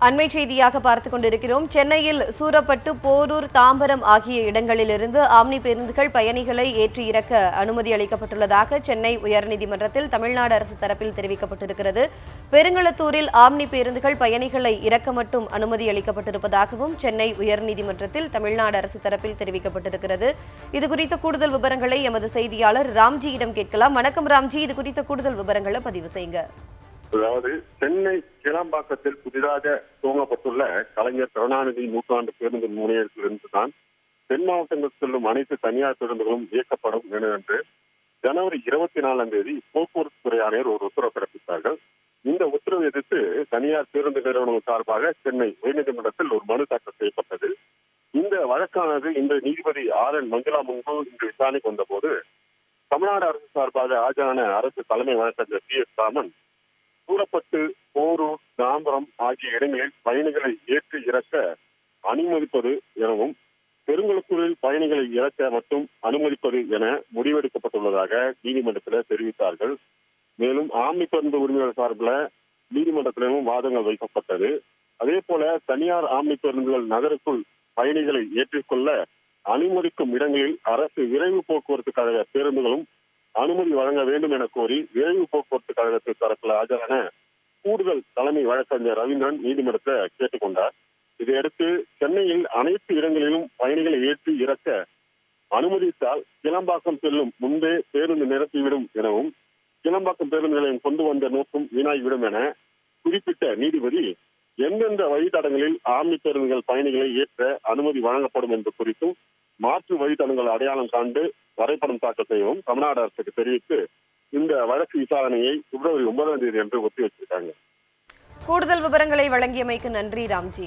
அண்மை செய்தியாக பார்த்துக் கொண்டிருக்கிறோம். சென்னையில் சூரப்பட்டு போரூர் தாம்பரம் ஆகிய இடங்களிலிருந்து ஆம்னி பேருந்துகள் பயணிகளை ஏற்றி இறக்க அனுமதி அளிக்கப்பட்டுள்ளதாக சென்னை உயர்நீதிமன்றத்தில் தமிழ்நாடு அரசு தரப்பில் தெரிவிக்கப்பட்டிருக்கிறது. பெருங்களத்தூரில் ஆம்னி பேருந்துகள் பயணிகளை இறக்க மட்டும் அனுமதி அளிக்கப்பட்டிருப்பதாகவும் சென்னை உயர்நீதிமன்றத்தில் தமிழ்நாடு அரசு தரப்பில் தெரிவிக்கப்பட்டிருக்கிறது. இதுகுறித்த கூடுதல் விவரங்களை எமது செய்தியாளர் ராம்ஜியிடம் கேட்கலாம். வணக்கம் ராம்ஜி இது குறித்த கூடுதல் விவரங்களை பதிவு செய்யுங்க. அதாவது சென்னை கிளம்பாக்கத்தில் புதிதாக துவங்கப்பட்டுள்ள கலைஞர் கருணாநிதி நூற்றாண்டு பேருந்து முனையத்திலிருந்து தான் தென் மாவட்டங்களுக்கு செல்லும் அனைத்து தனியார் பேருந்துகளும் இயக்கப்படும் என்று ஜனவரி இருபத்தி நாலாம் தேதி போக்குவரத்து துறை ஆணையர் ஒரு உத்தரவு பிறப்பித்தார்கள். இந்த உத்தரவை எதிர்த்து தனியார் பேருந்து நிறுவனம் சார்பாக சென்னை உயர்நீதிமன்றத்தில் ஒரு மனு தாக்கல் செய்யப்பட்டது. இந்த வழக்கானது இந்த நீதிபதி ஆர் என் மஞ்சுளா முன்பு இன்று விசாரணைக்கு வந்தபோது தமிழ்நாடு அரசு சார்பாக ஆஜரான அரசு தலைமை வழக்கறிஞர் டி எஸ் ராமன் சூரப்பட்டு போரூர் தாம்பரம் ஆகிய இடங்களில் பயணிகளை ஏற்றி இறக்க அனுமதிப்பது எனவும் பெருங்குளத்தூரில் பயணிகளை இறக்க மட்டும் அனுமதிப்பது என முடிவெடுக்கப்பட்டுள்ளதாக நீதிமன்றத்தில் தெரிவித்தார்கள். மேலும் ஆம்னி பேருந்து உரிமையாளர் சார்பில் நீதிமன்றத்திலும் வாதங்கள் வைக்கப்பட்டது. அதே போல தனியார் ஆம்னி பேருந்துகள் நகருக்குள் பயணிகளை ஏற்றிக்கொள்ள அனுமதிக்கும் இடங்களில் அரசு விரைவு போக்குவரத்து கழக பேருந்துகளும் அனுமதி வழங்க வேண்டும் என கோரி விரைவு போக்குவரத்து கழகத்தில் தரப்பில் ஆஜரான கூடுதல் தலைமை வழக்கறிஞர் ரவீந்திரன் நீதிமன்றத்தை கேட்டுக்கொண்டார் இதையடுத்து சென்னையில் அனைத்து இடங்களிலும் பயணிகளை ஏற்றி இறக்க அனுமதித்தால் கிளம்பாக்கம் செல்லும் முன்பே பேருந்து நிரப்பிவிடும் எனவும் கிளம்பாக்கம் பேருந்து நிலையம் கொண்டு வந்த நோக்கம் வீணாகிவிடும் என குறிப்பிட்ட நீதிபதி எந்தெந்த வழித்தடங்களில் ஆம்னி பேருந்துகள் பயணிகளை ஏற்ற அனுமதி வழங்கப்படும் என்று குறித்தும் மாற்று வழித்தடங்கள் அடையாளம் காண்டு வரைபடம் தாக்கல் செய்யவும் தமிழ்நாடு அரசுக்கு தெரிவித்து இந்த வழக்கு விசாரணையை பிப்ரவரி ஒன்பதாம் தேதி என்று ஒத்திவைச்சிருக்காங்க கூடுதல் விவரங்களை வழங்கியமைக்கு நன்றி ராம்ஜி.